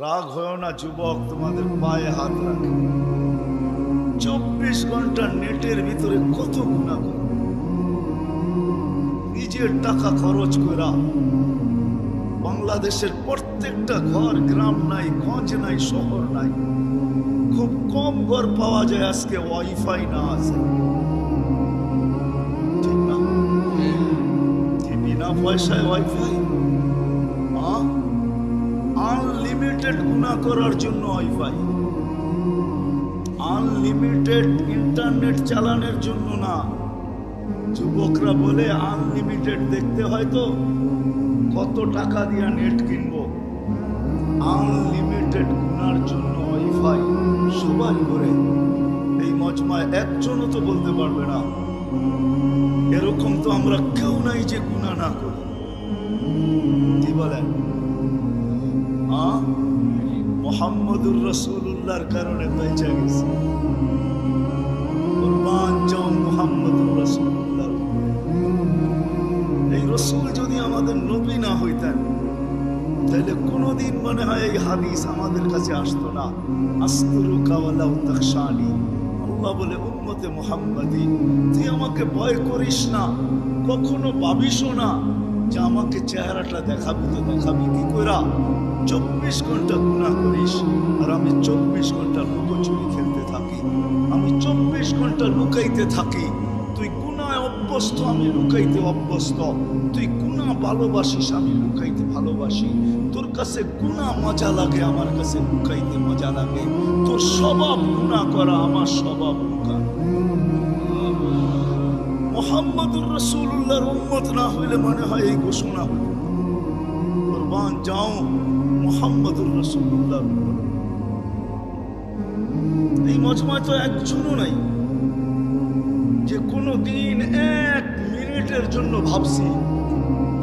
রাগ হয় না যুবক তোমাদের পায়ে হাত রাখে। চব্বিশ ঘণ্টা নেটের ভিতরে কত গুণা করো। নিজের টাকা খরচ করা বাংলাদেশের প্রত্যেকটা ঘর গ্রাম নাই গঞ্জ নাই শহর নাই। খুব কম ঘর পাওয়া যায় আজকে ওয়াইফাই না আছে। ঠিক না? বিনা পয়সায় ওয়াইফাই? আনলিমিটেড গুণা করার জন্য ওয়াইফাই আনলিমিটেড ইন্টারনেট চালানোর জন্য না। যুবকরা বলে আনলিমিটেড দেখতে হয় তো? কত টাকা দিয়া নেট কিনবো? আনলিমিটেড গুনার জন্য ওয়াইফাই সবাই করে এই মজমায় একজনও তো বলতে পারবে না। এরকম তো আমরা কেউ নাই যে গুণা না করি। কি বলেন? হ্যাঁ মোহাম্মদুর রসুল্লাহর কারণে বেঁচে গেছে। কুরবান যাও মোহাম্মদুর রসুল্লাহ এই রসুল যদি আমাদের নবী না হইতেন, তাহলে কোনোদিন মনে হয় এই হাদিস আমাদের কাছে আসতো না। আস্তরু কাওয়ালাউ তাকশানি আল্লাহ বলে, উম্মতে মোহাম্মদি, তুই আমাকে ভয় করিস না, কখনো ভাবিসও না যে আমাকে চেহারাটা দেখাবি তো দেখাবি, কি করা চব্বিশ ঘণ্টা গুণা করিস, আর আমি চব্বিশ ঘণ্টা লুকোচুরি খেলতে থাকি। আমি চব্বিশ ঘণ্টা লুকাইতে থাকি। তুই গুনায় অভ্যস্ত, আমি লুকাইতে অভ্যস্ত। তুই গুণা ভালোবাসিস, আমি লুকাইতে ভালোবাসি। তোর কাছে গুণা মজা লাগে, আমার কাছে লুকাইতে মজা লাগে। তোর স্বভাব গুণা করা, আমার স্বভাব লুকা মোহাম্মদুর রসুল্লাহর উম্মত না হইলে মনে হয় এই ঘোষণা হইল কোরবান যাও মোহাম্মদুর রসুল্লাহ এই মজমায় তো একজনও নাই। যে কোনো দিন এক মিনিটের জন্য ভাবছি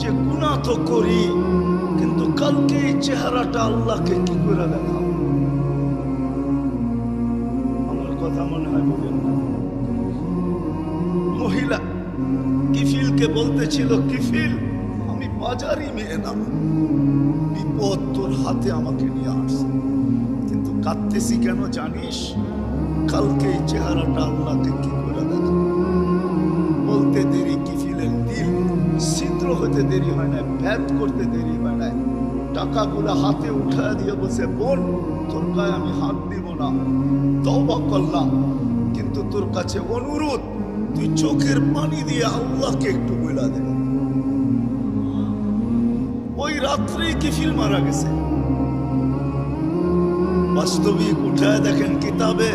যে গুণা তো করি, কিন্তু কালকে এই চেহারাটা আল্লাহকে কি করে দেখাব? আমার কথা মনে হয় বলেন না। মহিলা, কিফিলকে বলতেছিল, কিফিল, আমি বাজারি মেয়ে না। বিপদ তোর হাতে আমাকে নিয়ে আসছে। কিন্তু কাঁদতেছি কেন জানিস? কালকে এই চেহারাটা আল্লাহকে কি করে দেখা বলতে দেরি কিফিলের দিল। ছিদ্র হতে দেরি হয় না ভ্যাদ করতে দেরি হয় না টাকাগুলো হাতে উঠায় দিয়ে বসে বোন, তোর গায়ে আমি হাত দিব না, তওবা করলাম। কিন্তু তোর কাছে অনুরোধ তুই চোখের পানি দিয়ে আল্লাহকে একটু বইলা দে ওই রাত্রেই কিফিল মারা গেছে। বাস্তবিক উঠায় দেখেন কিতাবে,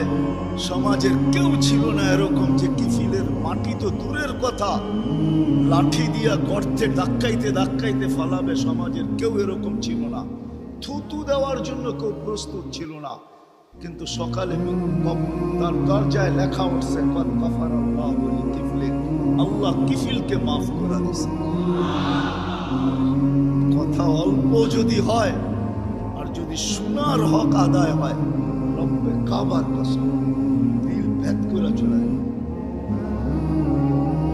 সমাজের কেউ ছিল না এরকম যে কিফিলের মাটি তো দূরের কথা। লাঠি দিয়া গর্তে ধাক্কাইতে ধাক্কাইতে ফালাবে, সমাজের কেউ এরকম ছিল না। থুতু দেওয়ার জন্য কেউ প্রস্তুত ছিল না। কিন্তু সকালে তার দরজায় লেখা উঠছে আল্লাহ কিফিলকে মাফ করে দিছে কথা অল্প যদি হয়, আর যদি সোনার হক আদায় হয়, রব্বে কাবার কসম, দিল ভেদ করে চলে।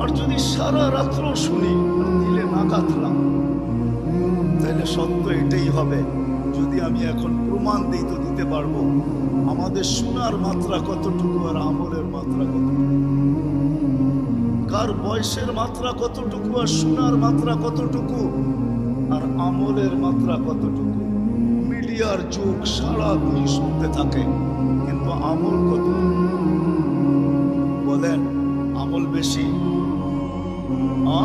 আর যদি সারা রাত্র শুনি, দিলে না কাতলাম তাহলে সত্য এটাই হবে, যদি আমি এখন প্রমাণ দিই তো দিতে পারব। আমাদের সোনার মাত্রা কতটুকু আর আমলের মাত্রা কতটুকু? কার বয়সের মাত্রা কতটুকু আর সোনার মাত্রা কতটুকু? আর আমলের মাত্রা কতটুকু? মিডিয়ার যুগ সারা দিন শুনতে থাকে, কিন্তু আমল কত? বলেন, আমল বেশি? আ?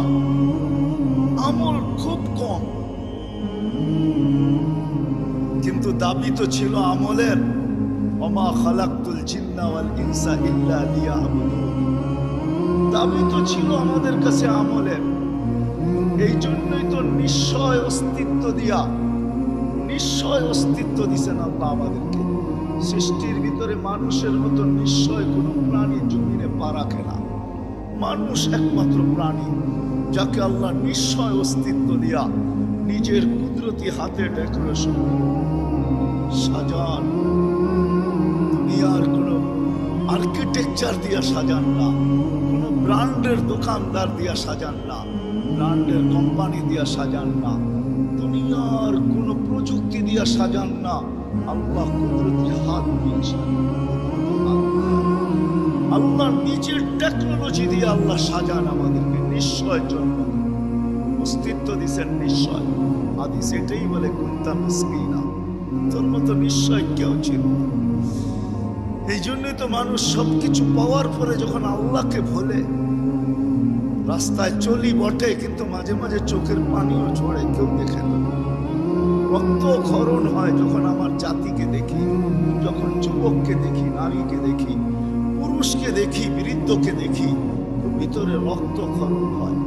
কিন্তু দাবি তো ছিল আমলের। অমা খালাকুল জিন্না ওয়াল ইনসা ইল্লা লিয়াবুদুন। দাবি তো ছিল আমাদের কাছে আমলের। এই জন্যই তো নিশ্চয় অস্তিত্ব দিয়া, নিশ্চয় অস্তিত্ব দিছেন আল্লাহ আমাদেরকে। সৃষ্টির ভিতরে মানুষের মতো নিশ্চয় কোনো প্রাণী জমিনে পা রাখে না। মানুষ একমাত্র প্রাণী, যাকে আল্লাহ নিশ্চয় অস্তিত্ব দিয়া নিজের কুদরতি হাতে ডেকোরেশন সাজান। দুনিয়ার কোনো আর্কিটেকচার দিয়া সাজান না, কোনো ব্র্যান্ডের দোকানদার দিয়া সাজান না, ব্র্যান্ডের কোম্পানি দিয়া সাজান না, দুনিয়ার কোনো প্রযুক্তি দিয়া সাজান না। আল্লাহ কুদরতি হাত দিয়েছেন আল্লাহ নিজের টেকনোলজি দিয়ে আল্লাহ সাজান আমাদেরকে নিশ্চয় জন্ম অস্তিত্ব দিছেন নিশ্চয়। আদি সেটাই বলে কুন্তা মিসকিনা তোর মতো নিশ্চয় কেউ ছিল এই জন্যই তো মানুষ সবকিছু পাওয়ার পরে যখন আল্লাহকে ভোলে, রাস্তায় চলি বটে, কিন্তু মাঝে মাঝে চোখের পানিও ঝরে, কেউ দেখে না। রক্ত ক্ষরণ হয় যখন আমার জাতিকে দেখি, যখন যুবককে দেখি, নারীকে দেখি, পুরুষকে দেখি, বৃদ্ধকে দেখি ভিতরে রক্ত ক্ষরণ হয়।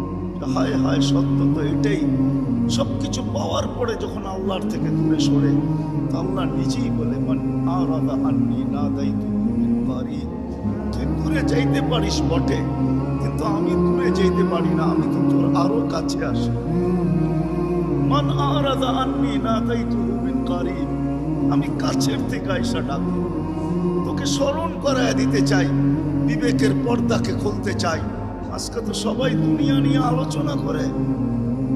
হায় হায়, সত্য তো এটাই। সব কিছু পাওয়ার পরে যখন আল্লাহর থেকে দূরে সরে আল্লাহ নিজেই বলে, মান না পারি তুই দূরে যাইতে পারিস বটে, কিন্তু আমি দূরে যাইতে পারি না, আমি তো তোর আরও কাছে আসি। মান আরাদা আন্নি না দায়িত্ব মিন কারিব আমি কাছের থেকে আইসা ডাকি তোকে স্মরণ করায় দিতে চাই, বিবেকের পর্দাকে খুলতে চাই। আজকে তো সবাই দুনিয়া নিয়ে আলোচনা করে।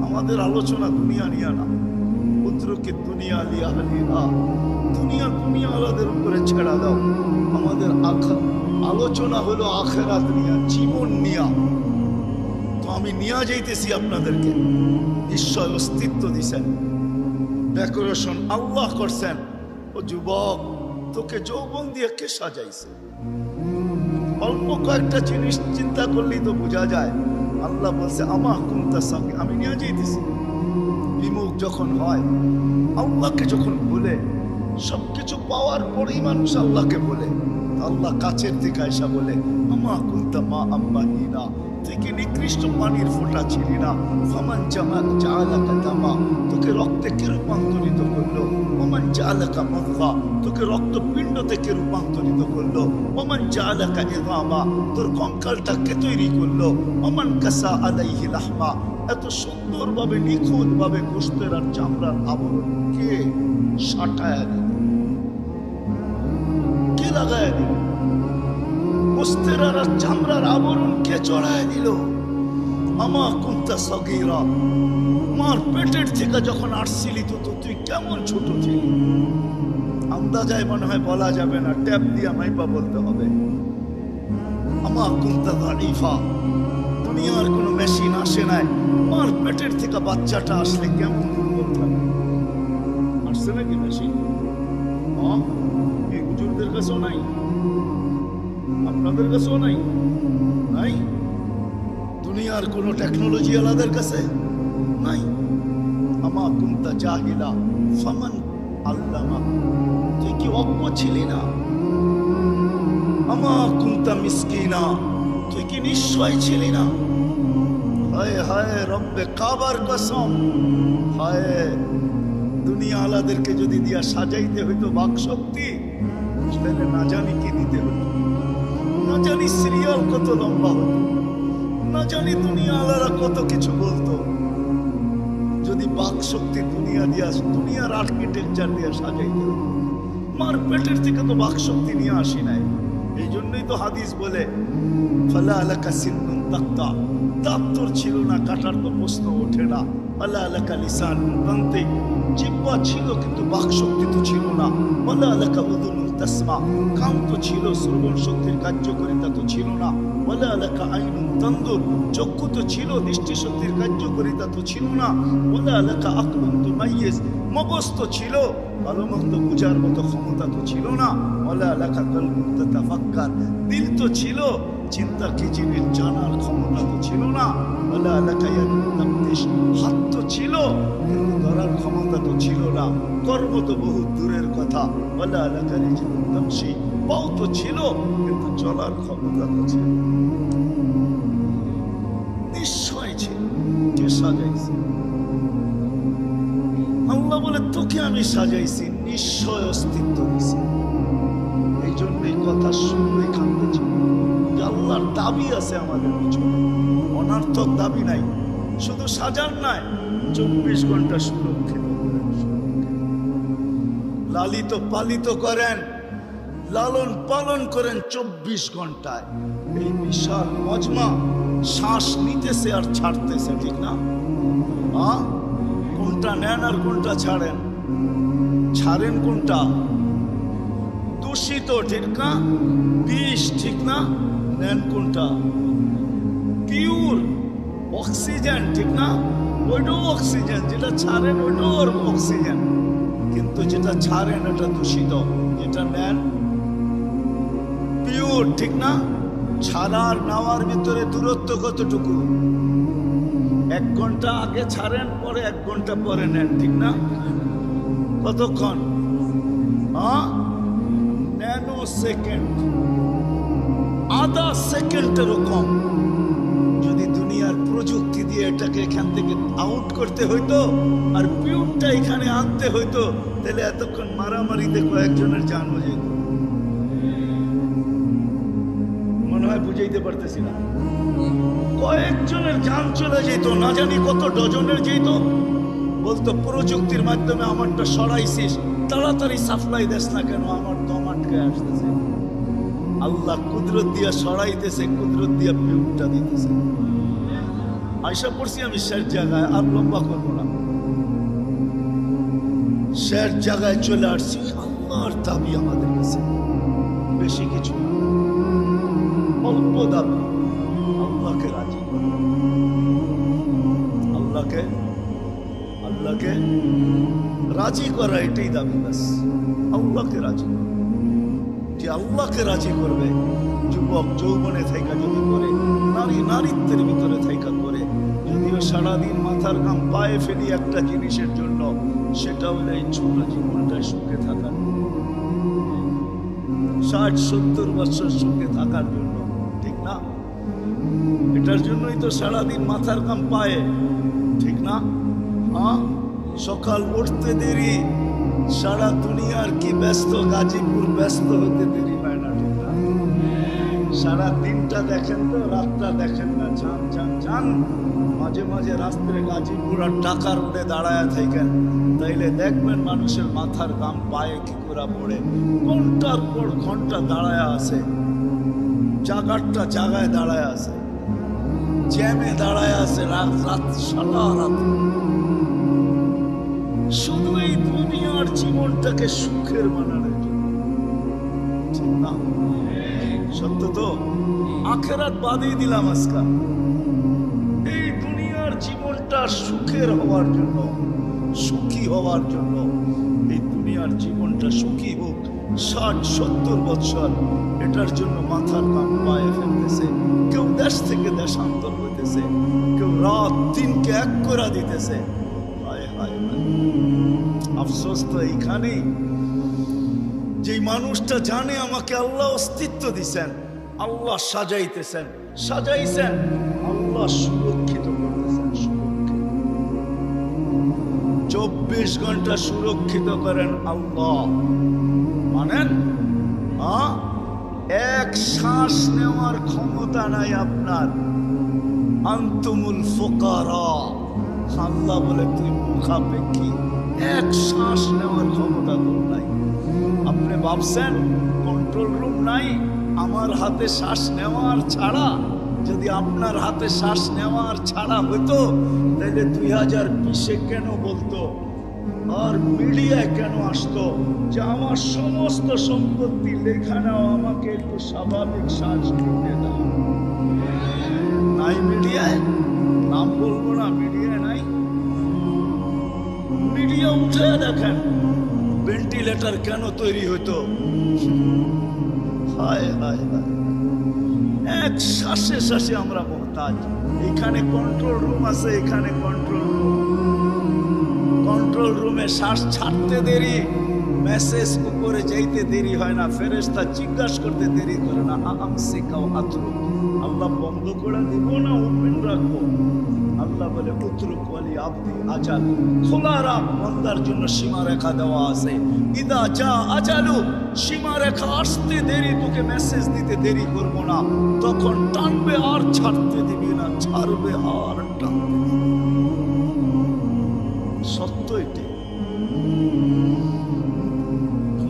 আমাদের আলোচনা দুনিয়া নিয়ে না। পুত্রকে দুনিয়া লিয়া হালিয়া দুনিয়া দুনিয়া আলাদের উপরে ছেড়া দাও। আমাদের আলোচনা হলো আখেরাত নিয়া, জীবন নিয়া। তো আমি নিয়ে যাইতেছি আপনাদেরকে। ঈশ্বর অস্তিত্ব দিছেন। ডেকোরেশন আল্লাহ করছেন। ও যুবক, তোকে যৌবন দিয়ে কে সাজাইছে? অল্প কয়েকটা জিনিস চিন্তা করলেই তো বোঝা যায়। আল্লাহ বলছে, আমা কুমতার সঙ্গে আমি নিয়ে যেতেছি বিমুখ যখন হয়, আল্লাহকে যখন বলে সব কিছু পাওয়ার পরেই মানুষ আল্লাহকে বলে। আল্লাহ কাছের দিকে আসা বলে, আমা কুন্তা মা আম্মা হিনা তুই কি নিকৃষ্ট পানির ফোঁটা ছিলি না। ফমান জামা জালাকা দামা তোকে রক্তে কে রূপান্তরিত করল? ওমান জালাকা মদগা তোকে রক্তপিণ্ড থেকে রূপান্তরিত করল? ওমান জালাকা ইদামা তোর কঙ্কালটা কে তৈরি করল? ওমান কাসা আলাইহি লাহমা, এত সুন্দরভাবে, নিখুঁতভাবে গোস্তের আর চামড়ার আবরণ কে সাটায় দিল? কে লাগায় দিল? গোস্তের আর চামড়ার আবরণ কে চড়ায় দিল। আমা কুন্তা সগীরা, মার পেটের থেকে যখন আসছিলি তো তুই কেমন ছোট ছিলি? আন্দাজায় মনে হয় বলা যাবে না, ট্যাপ দিয়ে মাইপা বলতে হবে। আমা কুন্তা দারিফা দুনিয়ার কোনো মেশিন আসে নাই, মার পেটের থেকে বাচ্চাটা আসলে কেমন দুর্বল থাকে? আসছে নাকি মেশিন? হুজুরদের কাছেও নাই? আপনাদের কাছেও নাই? নাই? দুনিয়ার কোনো টেকনোলজি আলাদের কাছে নাই। আমা কুন্তা জাহিলা ফামান আল্লামা। তুই কি অজ্ঞ ছিলি না? আমা কুন্তা মিসকিনা। তুই কি নিশ্চয় ছিলি না? হায় হায়, রব্বে কাবার কসম। হায়, দুনিয়া আলাদেরকে যদি দিয়া সাজাইতে হইতো বাক শক্তি তাহলে না জানি কি দিতে হতো না জানি সিরিয়াল কত লম্বা হতো। না জানি দুনিয়া আলারা কত কিছু বলতো। যদি বাক শক্তি দুনিয়া দিয়া দুনিয়ার আর্কিটেকচার দিয়া মার পেটের থেকে তো বাক শক্তি নিয়ে আসি নাই। এই জন্যই তো হাদিস বলে, ফালা আলাকা সিন্নুন তাক্তা দাঁত তোর ছিল না, কাটার তো প্রশ্ন ওঠে না। আল্লাহ আলাকা লিসান দন্তে জিব্বা ছিল, কিন্তু বাক শক্তি তো ছিল না। আল্লাহ আলাকা উদুনুল তাসমা কান তো ছিল শ্রবণ শক্তির কার্যকারিতা তো ছিল না। বলে আলাকা আইন তন্দুর চক্ষু তো ছিল, দৃষ্টিশক্তির কার্যকারিতা তো ছিল না। বলে আলাকা আকলুন মাইয়েস মগজ তো ছিল ভালো মন্দ বুঝার মতো ক্ষমতা তো ছিল না। আলাকা কলবুন তাফাক্কার দিল তো ছিল, চিন্তা কি জানার ক্ষমতা তো ছিল না। আলাকা ইয়ানুদ্দামদেশ হাত তো ছিল, কিন্তু ধরার ক্ষমতা তো ছিল না। কর্ম তো বহু দূরের কথা। বলে আলাকা রিজিদুদ্দামসি পাও তো ছিল, কিন্তু চলার ক্ষমতা তো ছিল নিশ্চয় ছিল কে সাজাইছে। তোকে আমি সাজাইছি, নিশ্চয় অস্তিত্ব দিছি। এই জন্যই কথা শুরু এখান থেকে ছিল। যে আল্লাহর দাবি আছে আমাদের পিছনে। অনার্থক দাবি নাই। শুধু সাজার নাই, চব্বিশ ঘণ্টা সুরক্ষিত লালিত পালিত করেন, লালন পালন করেন চব্বিশ ঘন্টায়। এই বিশাল মজমা শ্বাস নিতেছে আর ছাড়তেছে, ঠিক না? কোনটা নেন আর কোনটা ছাড়েন? ছাড়েন কোনটা? দূষিত ঠিক না বিষ ঠিক না? নেন কোনটা? পিওর অক্সিজেন ঠিক না? ওইটাও অক্সিজেন, যেটা ছাড়েন ওইটাও অক্সিজেন। কিন্তু যেটা ছাড়েন এটা দূষিত, যেটা নেন পিওর ঠিক না? ছাড়ার নেওয়ার ভিতরে দূরত্ব কতটুকু? এক ঘণ্টা আগে ছাড়েন, পরে এক ঘণ্টা পরে নেন, ঠিক না? কতক্ষণ? Nano second. আধা সেকেন্ডেরও কম। যদি দুনিয়ার প্রযুক্তি দিয়ে এটাকে এখান থেকে আউট করতে হইতো, আর পিউরটা এখানে আনতে হইতো, তাহলে এতক্ষণ মারামারিতে কয়েকজনের জান হয়ে যেত। মনে হয় বুঝাইতে পারতেছি না। কয়েকজনের জান চলে যেত, না জানি কত ডজনের যেত। বলতো, প্রযুক্তির মাধ্যমে আমারটা সরাইছিস, তাড়াতাড়ি সাপ্লাই দেস না কেন, আমার দম আটকে আসতেছে। আল্লাহ কুদরত দিয়া সরাইতেছে, কুদরত দিয়া পিউরটা দিতেছে। আয়সা পড়ছি আমি শেষ জায়গায়, আর লম্বা করব না। শেষ জায়গায় চলে আসছি, আল্লাহর দাবি আমাদের কাছে। বেশি কিছু অল্প দাবি। আল্লাহকে রাজি আল্লাহকে আল্লাহকে রাজি করা এটাই দাবি বাস আল্লাহকে রাজি। যে আল্লাহকে রাজি করবে, যুবক যৌবনে থাইকা যদি করে, নারী নারীত্বের ভিতরে থাইকা করে, যদিও সারাদিন মাথার গাম পায়ে ফেলি একটা জিনিসের জন্য, সেটা হলো এই ছোট জীবনটায় সুখে থাকার। ষাট, সত্তর বছর সুখে থাকার জন্য, ঠিক না? এটার জন্যই তো সারাদিন মাথার কাম পায়ে, ঠিক না? সকাল উঠতে দেরি, সারা দুনিয়ার কি ব্যস্ত, গাজীপুর ব্যস্ত হতে দেরি না সারা দিনটা দেখেন তো, রাতটা দেখেন না চান চান চান মাঝে মাঝে রাস্তায় গাজীপুর আর টাকার উঠে দাঁড়ায় থাকেন। তাইলে দেখবেন মানুষের মাথার গাম পায়ে কি করে পড়ে। ঘণ্টার পর ঘণ্টা দাঁড়ায় আছে। জাগারটা জাগায় দাঁড়ায় আছে। জ্যামে দাঁড়ায় আছে, রাত রাত, সারা রাত। শুধু এই দুনিয়ার জীবনটাকে সুখের বানানোর সত্য তো? আখেরাত বাদেই দিলাম আজকা এই দুনিয়ার জীবনটা সুখের হওয়ার জন্য, সুখী হওয়ার জন্য, এই দুনিয়ার জীবনটা সুখী হোক, ষাট, সত্তর বছর এটার জন্য মাথার কাম পায়ে ফেলতেছে। কেউ দেশ থেকে দেশান্তর হইতেছে, কেউ রাত দিনকে এক করে দিতেছে। তো এইখানেই। যেই মানুষটা জানে আমাকে আল্লাহ অস্তিত্ব দিছেন, আল্লাহ সাজাইতেছেন, সাজাইছেন, আল্লাহ সুরক্ষিত সুরক্ষিত। চব্বিশ ঘণ্টা সুরক্ষিত করেন আল্লাহ। মানেন? এক শ্বাস নেওয়ার ক্ষমতা নাই আপনার। আন্তমুল ফোকারা। আল্লাহ বলে তুই মুখাপেক্ষী এক শ্বাস নেওয়ার ক্ষমতা তোর নাই। আপনি ভাবছেন কন্ট্রোল রুম নাই, আমার হাতে শ্বাস নেওয়ার ছাড়া? যদি আপনার হাতে শ্বাস নেওয়ার ছাড়া হতো তাহলে দুই হাজার বিশে কেন বলতো? আর মিডিয়ায় কেন আসতো? যে আমার সমস্ত সম্পত্তি লেখা নাও আমাকে একটু স্বাভাবিক শ্বাস নিতে দাও। নাই মিডিয়ায়? নাম বলব না মিডিয়ায় নাই। মিডিয়া উঠে দেখেন ভেন্টিলেটর কেন তৈরি হতো হায় হায় এক শ্বাসে শ্বাসে আমরা মোহতাজ। এখানে কন্ট্রোল রুম আছে, এখানে কন্ট্রোল রুম কন্ট্রোল রুমে শ্বাস ছাড়তে দেরি মেসেজ উপরে যাইতে দেরি হয় না ফেরেস্তা জিজ্ঞাসা করতে দেরি করে না আম শিখাও আত্র আল্লাহ বন্ধ করে দিব না ওপেন রাখব। আল্লাহ বলে, উত্রুক ওয়ালি আব্দি আজাল। খোলা রাখ, বন্দার জন্য সীমা রেখা দেওয়া আছে। ইদা যা আজালু সীমা রেখা আসতে দেরি, তোকে মেসেজ দিতে দেরি করব না। তখন টানবে আর ছাড়তে দিবি না, ছাড়বে আর টানবে সত্য এটি।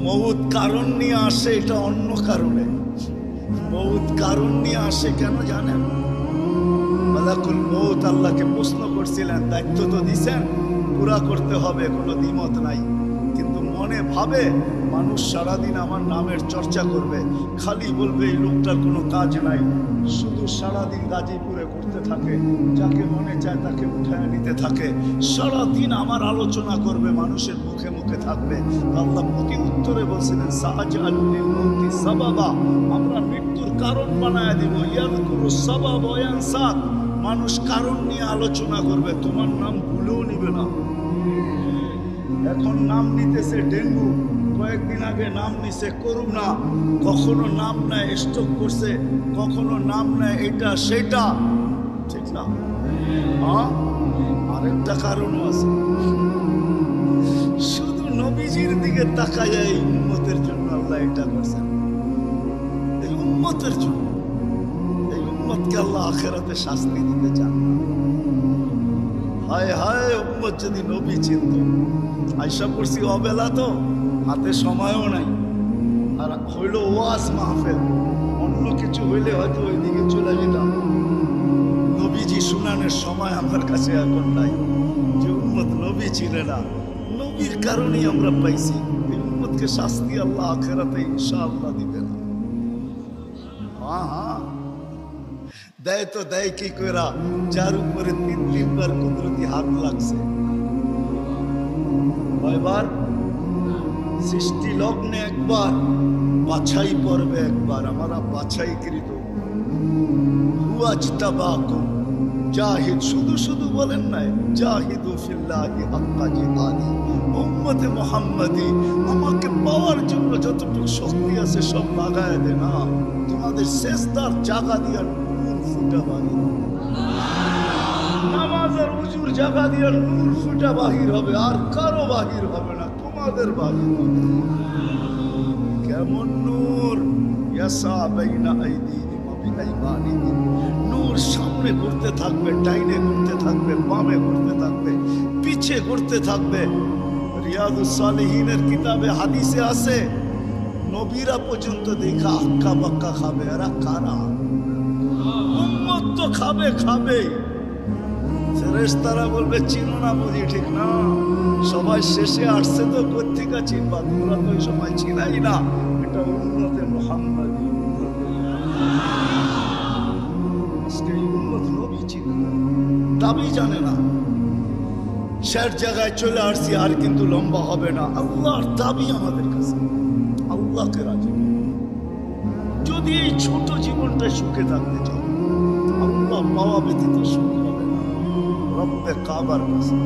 মৌত কারণ নিয়ে আসে, এটা অন্য কারণে। মৌত কারণ নিয়ে আসে কেন জানেন? মালাকুল মৌত আল্লাহকে প্রশ্ন করছিলেন, দায়িত্ব তো দিছেন, পুরা করতে হবে, কোনো দ্বিমত নাই। কিন্তু মনে ভাবে মানুষ সারাদিন আমার নামের চর্চা করবে, খালি বলবে, এই লোকটার কোনো কাজ নাই। শুধু সারাদিন গাজীপুরে করতে থাকে, যাকে মনে চায় তাকে উঠায় নিতে থাকে। সারাদিন আমার আলোচনা করবে, মানুষের মুখে মুখে থাকবে। আল্লাহ প্রতি উত্তরে বলছিলেন সাহাজ সাবাবা। আমরা মৃত্যুর কারণ বানায় দিব। ইয়াদ করু ওয়ানসাক। মানুষ কারণ নিয়ে আলোচনা করবে, তোমার নাম ভুলেও নিবে না। এখন নাম নিতেছে ডেঙ্গু। কয়েকদিন আগে নাম নিছে করুণা। কখনো নাম নেয় স্ট্রোক করছে, কখনো নাম নেয় এটা, সেটা। ঠিক না? আরেকটা কারণও আছে। শুধু নবীজির দিকে তাকায় এই উম্মতের জন্য আল্লাহ এটা করছেন। এই উম্মতের জন্য। এই উম্মতকে আল্লাহ আখেরাতে শাস্তি দিতে চান। হায় হায়, উম্মত যদি নবী চিনত। আইসা পড়ছি অবেলা তো। হাতে সময়ও নাই। আর হইল ওয়াজ মাহফেল। অন্য কিছু হইলে হয়তো ওইদিকে চলে যেতাম। নবীজি শুনানের সময় আমার কাছে এখন নাই। যে উম্মত নবী চিনে না, নবীর কারণেই আমরা পাইছি। এই উম্মতকে শাস্তি আল্লাহ আখেরাতে ইনশাআল্লাহ দিবে না। হ্যাঁ হ্যাঁ। দেয় তো দেয় কি করা যার উপরে তিন তিনবার কুদরতি হাত লাগছে। কয়বার? সৃষ্টি লগ্নে একবার, বাছাই পর্বে একবার, আমরা বাছাইকৃত। হুয়াজতাবাকুম জাহিদ, শুধু শুধু বলেন নাই, জাহিদু ফিল্লাহি হাক্কা জিহাদি। উম্মতে মুহাম্মাদি, আমাকে পাওয়ার জন্য যতটুকু শক্তি আছে সব লাগায় দে না। তোমাদের শেষদার জায়গা দিয়া নূর ফুটা বাহির নামাজের উজুর জায়গা দিয়া নূর ফুটা বাহির হবে, আর কারও বাহির হবে না। বাহির হবে কেমন নূর? নূর সামনে করতে থাকবে, ডাইনে করতে থাকবে, বামে করতে থাকবে, পিছে করতে থাকবে। রিয়াদুস সালিহিনের কিতাবে হাদিসে আছে, নবীরা পর্যন্ত দেখা আক্কা বাক্কা খাবে। এরা কারা? উম্মত তো খাবে খাবে ফেরেশতারা বলবে, চিনো না বুঝি, ঠিক না? সবাই শেষে আসছে তো কোথেকে চিনবা? তোমরা তো সময় চিনাই না। এটা উন্নতে মোহাম্মদ। উন্নত নবী চিনে দাবি জানে না। শের জায়গায় চলে আসছি, আর কিন্তু লম্বা হবে না। আল্লাহর দাবি আমাদের কাছে। আল্লাহকে রাজি যদি এই ছোট জীবনটা সুখে থাকতে চাও, আল্লাহ পাওয়া ব্যতীত সুখ রব্বে কাবার কাছে।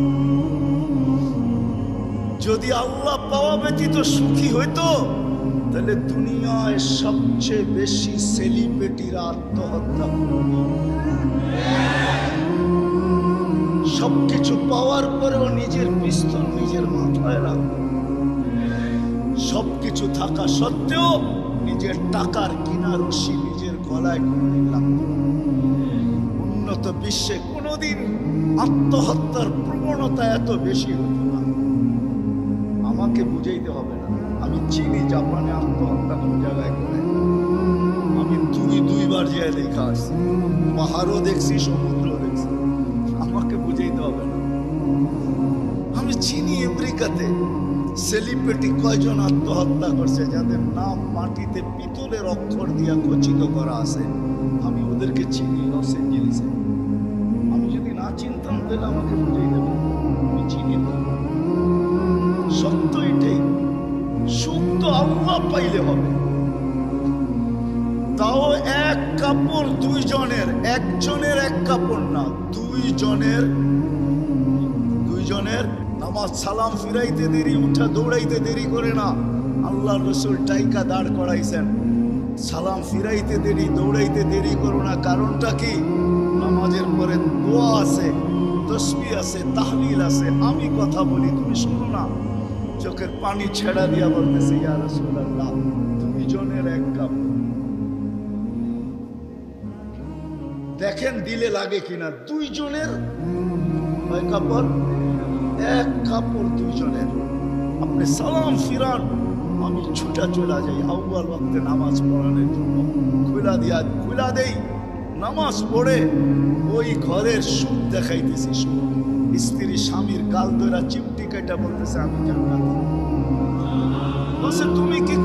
যদি আল্লাহ পাওয়া ব্যতীত সুখী হইতো, তাহলে দুনিয়ায় সবচেয়ে বেশি সেলিব্রিটিরা আত্মহত্যা সবকিছু পাওয়ার পরেও নিজের পিস্তল নিজের মাথায় রাখবে সবকিছু থাকা সত্ত্বেও নিজের টাকার কিনা রশি নিজের গলায় উন্নত বিশ্বে কোনোদিন আত্মহত্যার প্রবণতা এত বেশি হতো না। আমাকে বুঝাইতে হবে না। আমি চিনি জাপানে আত্মহত্যা কোন জায়গায় করে আমি দুই দুইবার যে দেখা আসছি পাহাড়ও দেখছি সমুদ্র দেখছি। আমাকে বুঝাইতে হবে না। আমি চিনি, আমেরিকাতে সেলিব্রিটি কয়জন আত্মহত্যা করছে যাদের নাম মাটিতে পিতলের অক্ষর দিয়া খচিত করা আছে, আমি ওদেরকে চিনি, লস এঞ্জেলিসে। চিনতাম তাহলে আমাকে বুঝিয়ে দেবে। আমি চিনি না। সত্য এটাই। সুখ তো আল্লাহ পাইলে হবে। তাও এক কাপড় দুইজনের, একজনের এক কাপড় না, দুইজনের দুইজনের নামাজ সালাম ফিরাইতে দেরি, উঠা দৌড়াইতে দেরি করে না। আল্লাহ রসুল টাইকা দাঁড় করাইছেন। সালাম ফিরাইতে দেরি, দৌড়াইতে দেরি করো না। কারণটা কি? নামাজের পরে দোয়া আছে, তসবি আছে, তাহলিল আছে, আমি কথা বলি, তুমি শুনো না। চোখের পানি ছেড়া দিয়া বলতেছে, ইয়া রাসূলুল্লাহ, দুইজনের এক কাপড় দেখেন দিলে লাগে কিনা, দুইজনের কয় কাপড় এক কাপড় দুইজনের। আপনি সালাম ফিরান, আমি ছুটা চলে যাই আউ্বাল ওয়াক্তে নামাজ পড়ানোর জন্য। খুলা দিয়া, খুলা দেই। নামাজ পড়ে ওই ঘরের সুখ দেখাইতেছে সুখ স্ত্রী, স্বামীর কাল ধরা, চিমটি কেটা বলতেছে, আমি বলছে, তুমি কি